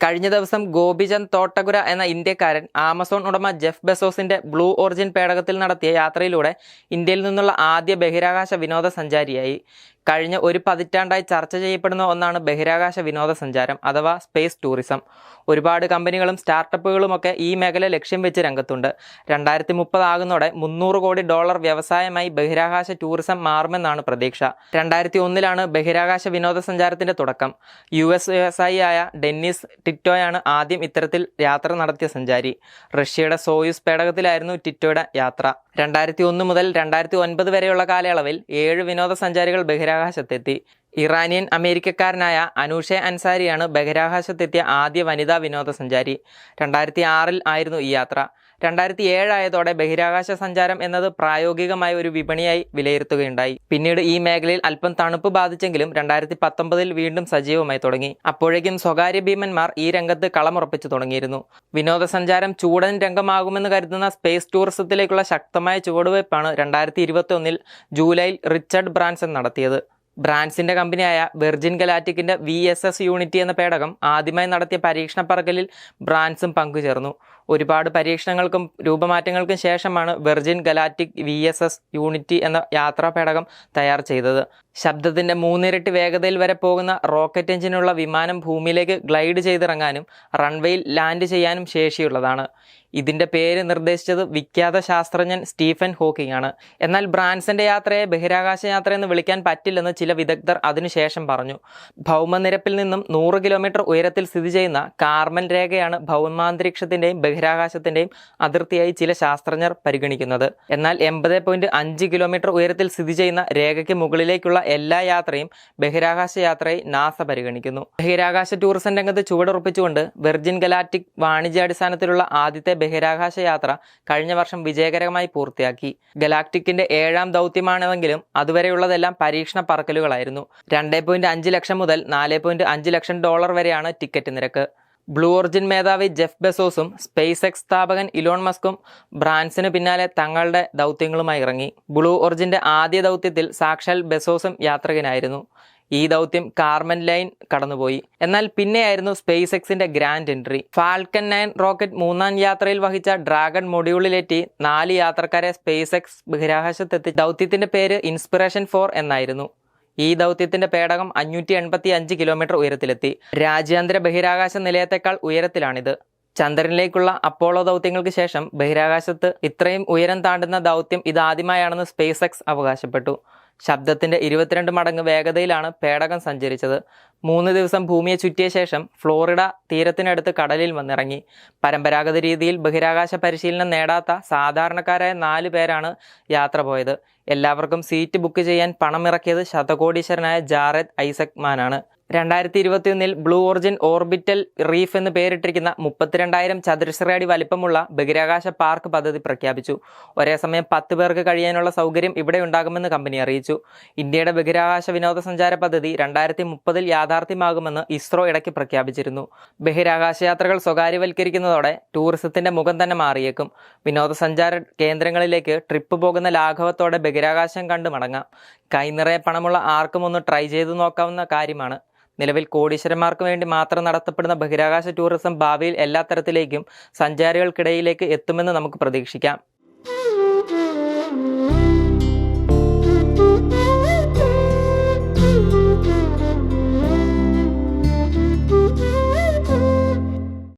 കഴിഞ്ഞ ദിവസം ഗോപിചന്ദ് തോട്ടകുര എന്ന ഇന്ത്യക്കാരൻ ആമസോൺ ഉടമ ജെഫ് ബെസോസിന്റെ ബ്ലൂ ഒറിജിൻ പേടകത്തിൽ നടത്തിയ യാത്രയിലൂടെ ഇന്ത്യയിൽ നിന്നുള്ള ആദ്യ ബഹിരാകാശ വിനോദസഞ്ചാരിയായി കഴിഞ്ഞ ഒരു പതിറ്റാണ്ടായി ചർച്ച ചെയ്യപ്പെടുന്ന ഒന്നാണ് ബഹിരാകാശ വിനോദസഞ്ചാരം അഥവാ സ്പേസ് ടൂറിസം. ഒരുപാട് കമ്പനികളും സ്റ്റാർട്ടപ്പുകളുമൊക്കെ ഈ മേഖല ലക്ഷ്യം വെച്ച് രംഗത്തുണ്ട്. രണ്ടായിരത്തി മുപ്പതാകുന്നതോടെ മുന്നൂറ് കോടി ഡോളർ വ്യവസായമായി ബഹിരാകാശ ടൂറിസം മാറുമെന്നാണ് പ്രതീക്ഷ. രണ്ടായിരത്തി ഒന്നിലാണ് ബഹിരാകാശ വിനോദസഞ്ചാരത്തിന്റെ തുടക്കം. യു എസ് വ്യവസായി ആയ ഡെന്നിസ് ടിറ്റോയാണ് ആദ്യം ഇത്തരത്തിൽ യാത്ര നടത്തിയ സഞ്ചാരി. റഷ്യയുടെ സോയുസ് പേടകത്തിലായിരുന്നു ടിറ്റോയുടെ യാത്ര. രണ്ടായിരത്തി ഒന്ന് മുതൽ രണ്ടായിരത്തി ഒൻപത് വരെയുള്ള കാലയളവിൽ ഏഴ് വിനോദസഞ്ചാരികൾ ബഹിരാകാശത്തെത്തി ഇറാനിയൻ അമേരിക്കക്കാരനായ അനൂഷെ അൻസാരിയാണ് ബഹിരാകാശത്തെത്തിയ ആദ്യ വനിതാ വിനോദസഞ്ചാരി. രണ്ടായിരത്തി ആറിൽ ആയിരുന്നു ഈ യാത്ര. രണ്ടായിരത്തി ഏഴായതോടെ ബഹിരാകാശ സഞ്ചാരം എന്നത് പ്രായോഗികമായ ഒരു വിപണിയായി വിലയിരുത്തുകയുണ്ടായി. പിന്നീട് ഈ മേഖലയിൽ അല്പം തണുപ്പ് ബാധിച്ചെങ്കിലും രണ്ടായിരത്തി പത്തൊമ്പതിൽ വീണ്ടും സജീവമായി തുടങ്ങി. അപ്പോഴേക്കും സ്വകാര്യ ഭീമന്മാർ ഈ രംഗത്ത് കളമുറപ്പിച്ചു തുടങ്ങിയിരുന്നു. വിനോദസഞ്ചാരം ചൂടൻ രംഗമാകുമെന്ന് കരുതുന്ന സ്പേസ് ടൂറിസത്തിലേക്കുള്ള ശക്തമായ ചുവടുവയ്പ്പാണ് രണ്ടായിരത്തി ഇരുപത്തി ജൂലൈയിൽ റിച്ചർഡ് ബ്രാൻസൺ നടത്തിയത്. ബ്രാൻസിന്റെ കമ്പനിയായ വെർജിൻ ഗലാറ്റിക്കിന്റെ വി എസ് എസ് യൂണിറ്റി എന്ന പേടകം ആദ്യമായി നടത്തിയ പരീക്ഷണ പറക്കലിൽ ബ്രാൻസും പങ്കുചേർന്നു. ഒരുപാട് പരീക്ഷണങ്ങൾക്കും രൂപമാറ്റങ്ങൾക്കും ശേഷമാണ് Virgin Galactic V S S Unity എന്ന യാത്രാ പേടകം തയ്യാർ ചെയ്തത്. ശബ്ദത്തിന്റെ മൂന്നിരട്ടി വേഗതയിൽ വരെ പോകുന്ന റോക്കറ്റ് എഞ്ചിനുള്ള വിമാനം ഭൂമിയിലേക്ക് ഗ്ലൈഡ് ചെയ്തിറങ്ങാനും റൺവേയിൽ ലാൻഡ് ചെയ്യാനും ശേഷിയുള്ളതാണ്. ഇതിന്റെ പേര് നിർദ്ദേശിച്ചത് വിഖ്യാത ശാസ്ത്രജ്ഞൻ സ്റ്റീഫൻ ഹോക്കിംഗ് ആണ്. എന്നാൽ ബ്രാൻസന്റെ യാത്രയെ ബഹിരാകാശ യാത്ര എന്ന് വിളിക്കാൻ പറ്റില്ലെന്ന് ചില വിദഗ്ധർ അതിനുശേഷം പറഞ്ഞു. ഭൗമനിരപ്പിൽ നിന്നും നൂറ് കിലോമീറ്റർ ഉയരത്തിൽ സ്ഥിതി ചെയ്യുന്ന കാർമൻ രേഖയാണ് ഭൗമാന്തരീക്ഷത്തിന്റെയും ബഹിരാകാശത്തിന്റെയും അതിർത്തിയായി ചില ശാസ്ത്രജ്ഞർ പരിഗണിക്കുന്നത്. എന്നാൽ എൺപത് പോയിന്റ് അഞ്ച് കിലോമീറ്റർ ഉയരത്തിൽ സ്ഥിതി ചെയ്യുന്ന രേഖയ്ക്ക് മുകളിലേക്കുള്ള എല്ലാ യാത്രയും ബഹിരാകാശ യാത്രയെ നാസ പരിഗണിക്കുന്നു. ബഹിരാകാശ ടൂറിസം രംഗത്ത് ചുവടുറപ്പിച്ചുകൊണ്ട് വെർജിൻ ഗലാറ്റിക് വാണിജ്യാടിസ്ഥാനത്തിലുള്ള ആദ്യത്തെ ബഹിരാകാശ യാത്ര കഴിഞ്ഞ വർഷം വിജയകരമായി പൂർത്തിയാക്കി. ഗലാക്ടിക്കിന്റെ ഏഴാം ദൗത്യമാണെങ്കിലും അതുവരെയുള്ളതെല്ലാം പരീക്ഷണ പറക്കലുകളായിരുന്നു. രണ്ടേ പോയിന്റ് അഞ്ച് ലക്ഷം മുതൽ നാല് പോയിന്റ് അഞ്ച് ലക്ഷം ഡോളർ വരെയാണ് ടിക്കറ്റ് നിരക്ക്. ബ്ലൂ ഓർജിൻ മേധാവി ജെഫ് ബെസോസും സ്പേസ് എക്സ് സ്ഥാപകൻ ഇലോൺ മസ്കും ബ്രാൻസിന് പിന്നാലെ തങ്ങളുടെ ദൗത്യങ്ങളുമായി ഇറങ്ങി. ബ്ലൂ ഓർജിന്റെ ആദ്യ ദൗത്യത്തിൽ സാക്ഷാൽ ബെസോസും യാത്രികനായിരുന്നു. ഈ ദൗത്യം കാർമൻ ലൈൻ കടന്നുപോയി. എന്നാൽ പിന്നെയായിരുന്നു സ്പേസ് എക്സിന്റെ grand entry. Falcon nine rocket മൂന്നാം യാത്രയിൽ വഹിച്ച ഡ്രാഗൺ മൊഡ്യൂളിലെത്തി നാല് യാത്രക്കാരെ സ്പേസ് എക്സ് ബഹിരാകാശത്തെത്തി. ദൗത്യത്തിന്റെ പേര് ഇൻസ്പിറേഷൻ ഫോർ എന്നായിരുന്നു. ഈ ദൗത്യത്തിന്റെ പേടകം അഞ്ഞൂറ്റി എൺപത്തി അഞ്ച് കിലോമീറ്റർ ഉയരത്തിലെത്തി. രാജ്യാന്തര ബഹിരാകാശ നിലയത്തെക്കാൾ ഉയരത്തിലാണിത്. ചന്ദ്രനിലേക്കുള്ള അപ്പോളോ ദൗത്യങ്ങൾക്ക് ശേഷം ബഹിരാകാശത്ത് ഇത്രയും ഉയരം താണ്ടുന്ന ദൗത്യം ഇതാദ്യമായാണെന്ന് സ്പേസ് എക്സ് അവകാശപ്പെട്ടു. ശബ്ദത്തിന്റെ ഇരുപത്തിരണ്ട് മടങ്ങ് വേഗതയിലാണ് പേടകം സഞ്ചരിച്ചത്. മൂന്ന് ദിവസം ഭൂമിയെ ചുറ്റിയ ശേഷം ഫ്ലോറിഡ തീരത്തിനടുത്ത് കടലിൽ വന്നിറങ്ങി. പരമ്പരാഗത രീതിയിൽ ബഹിരാകാശ പരിശീലനം നേടാത്ത സാധാരണക്കാരായ നാല് പേരാണ് യാത്ര പോയത്. എല്ലാവർക്കും സീറ്റ് ബുക്ക് ചെയ്യാൻ പണമിറക്കിയത് ശതകോടീശ്വരനായ ജാറദ് ഐസക് മാനാണ് രണ്ടായിരത്തി ഇരുപത്തിയൊന്നിൽ ബ്ലൂ ഓറിജിൻ ഓർബിറ്റൽ റീഫ് എന്ന് പേരിട്ടിരിക്കുന്ന മുപ്പത്തിരണ്ടായിരം ചതുരശ്ര അടി വലിപ്പമുള്ള ബഹിരാകാശ പാർക്ക് പദ്ധതി പ്രഖ്യാപിച്ചു. ഒരേ സമയം പത്ത് പേർക്ക് കഴിയാനുള്ള സൗകര്യം ഇവിടെ ഉണ്ടാകുമെന്ന് കമ്പനി അറിയിച്ചു. ഇന്ത്യയുടെ ബഹിരാകാശ വിനോദസഞ്ചാര പദ്ധതി രണ്ടായിരത്തി മുപ്പതിൽ യാഥാർത്ഥ്യമാകുമെന്ന് ഇസ്രോ ഇടയ്ക്ക് പ്രഖ്യാപിച്ചിരുന്നു. ബഹിരാകാശ യാത്രകൾ സ്വകാര്യവൽക്കരിക്കുന്നതോടെ ടൂറിസത്തിന്റെ മുഖം തന്നെ മാറിയേക്കും. വിനോദസഞ്ചാര കേന്ദ്രങ്ങളിലേക്ക് ട്രിപ്പ് പോകുന്ന ലാഘവത്തോടെ ബഹിരാകാശം കണ്ടു മടങ്ങാം. കൈനിറയെ പണമുള്ള ആർക്കും ഒന്ന് ട്രൈ ചെയ്തു നോക്കാവുന്ന കാര്യമാണ്. നിലവിൽ കോടീശ്വരന്മാർക്ക് വേണ്ടി മാത്രം നടത്തപ്പെടുന്ന ബഹിരാകാശ ടൂറിസം ഭാവിയിൽ എല്ലാ തരത്തിലേക്കും സഞ്ചാരികൾക്കിടയിലേക്ക് എത്തുമെന്ന് നമുക്ക് പ്രതീക്ഷിക്കാം.